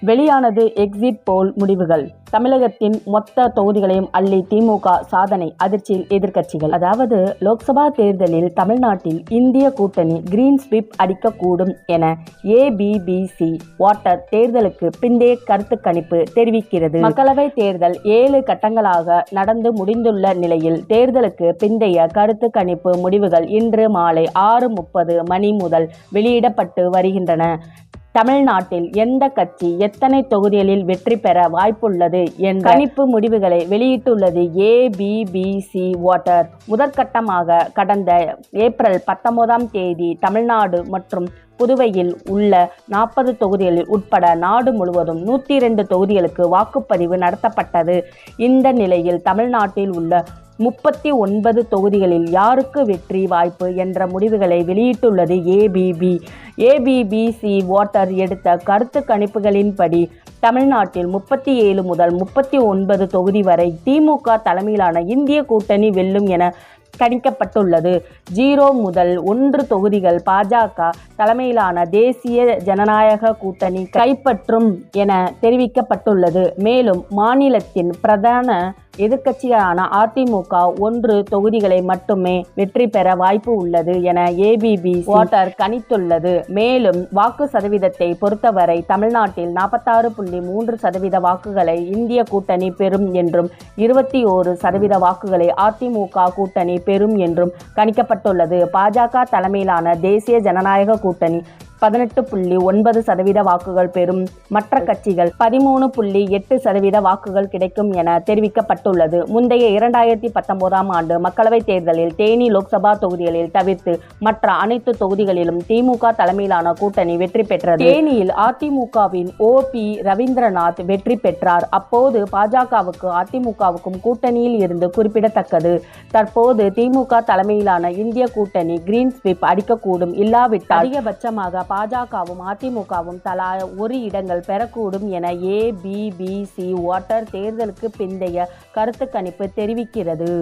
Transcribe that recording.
வெளியானது எக்ஸிட் போல் முடிவுகள். தமிழகத்தின் மொத்த தொகுதிகளையும் அள்ளி திமுக சாதனை அதிர்ச்சியில் எதிர்க்கட்சிகள். அதாவது லோக்சபா தேர்தலில் தமிழ்நாட்டில் இந்திய கூட்டணி கிரீன் ஸ்வீப் அடிக்கக்கூடும் என ஏபிபிசி வாட்டர் தேர்தலுக்கு பிந்தைய கருத்து கணிப்பு தெரிவிக்கிறது. மக்களவை தேர்தல் ஏழு கட்டங்களாக நடந்து முடிந்துள்ள நிலையில் தேர்தலுக்கு பிந்தைய கருத்து கணிப்பு முடிவுகள் இன்று மாலை ஆறு முப்பது மணி முதல் வெளியிடப்பட்டு வருகின்றன. தமிழ்நாட்டில் எந்த கட்சி எத்தனை தொகுதிகளில் வெற்றி பெற வாய்ப்புள்ளது என்ற கணிப்பு முடிவுகளை வெளியிட்டுள்ளது ஏபிபிசி வாட்டர் முதற்கட்டமாக கடந்த ஏப்ரல் பத்தொன்பதாம் தேதி தமிழ்நாடு மற்றும் புதுவையில் உள்ள நாற்பது தொகுதிகளில் உட்பட நாடு முழுவதும் நூற்றி இரண்டு தொகுதிகளுக்கு வாக்குப்பதிவு நடத்தப்பட்டது. இந்த நிலையில் தமிழ்நாட்டில் உள்ள முப்பத்தி ஒன்பது தொகுதிகளில் யாருக்கு வெற்றி வாய்ப்பு என்ற முடிவுகளை வெளியிட்டுள்ளது ஏபிபி ஏபிபிசி வாட்டர் எடுத்த கருத்து கணிப்புகளின்படி தமிழ்நாட்டில் முப்பத்தி ஏழு முதல் முப்பத்தி ஒன்பது தொகுதி வரை திமுக தலைமையிலான இந்திய கூட்டணி வெல்லும் என கணிக்கப்பட்டுள்ளது. ஜீரோ முதல் ஒன்று தொகுதிகள் பாஜக தலைமையிலான தேசிய ஜனநாயக கூட்டணி கைப்பற்றும் என தெரிவிக்கப்பட்டுள்ளது. மேலும் மாநிலத்தின் பிரதான எதிர்க்கட்சியான அதிமுக ஒன்று தொகுதிகளை மட்டுமே வெற்றி பெற வாய்ப்பு உள்ளது என ஏபிபி வாட்டர் கணித்துள்ளது. மேலும் வாக்கு சதவீதத்தை பொறுத்தவரை தமிழ்நாட்டில் நாற்பத்தாறு புள்ளி மூன்று சதவீத வாக்குகளை இந்திய கூட்டணி பெறும் என்றும் இருபத்தி ஓரு சதவீத வாக்குகளை அதிமுக கூட்டணி பெறும் என்றும் கணிக்கப்பட்டுள்ளது. பாஜக தலைமையிலான தேசிய ஜனநாயக கூட்டணி பதினெட்டு புள்ளி ஒன்பது சதவீத வாக்குகள் பெறும் மற்ற கட்சிகள் பதிமூணு புள்ளி எட்டு சதவீத வாக்குகள் கிடைக்கும் என தெரிவிக்கப்பட்டுள்ளது. முந்தைய இரண்டாயிரத்தி பத்தொன்பதாம் ஆண்டு மக்களவைத் தேர்தலில் தேனி லோக்சபா தொகுதிகளில் தவிர்த்து மற்ற அனைத்து தொகுதிகளிலும் திமுக தலைமையிலான கூட்டணி வெற்றி பெற்றது. தேனியில் அதிமுகவின் ஓ பி ரவீந்திரநாத் வெற்றி பெற்றார். அப்போது பாஜகவுக்கு அதிமுகவுக்கும் கூட்டணியில் இருந்து குறிப்பிடத்தக்கது. தற்போது திமுக தலைமையிலான இந்திய கூட்டணி கிரீன் ஸ்வீப் அடிக்கக்கூடும் இல்லாவிட்டால் அதிகபட்சமாக பாஜகவும் அதிமுகவும் தலா ஒரு இடங்கள் பெறக்கூடும் என ஏபிபிசி வாட்டர் தேர்தலுக்கு பிந்தைய கருத்து கணிப்பு தெரிவிக்கிறது.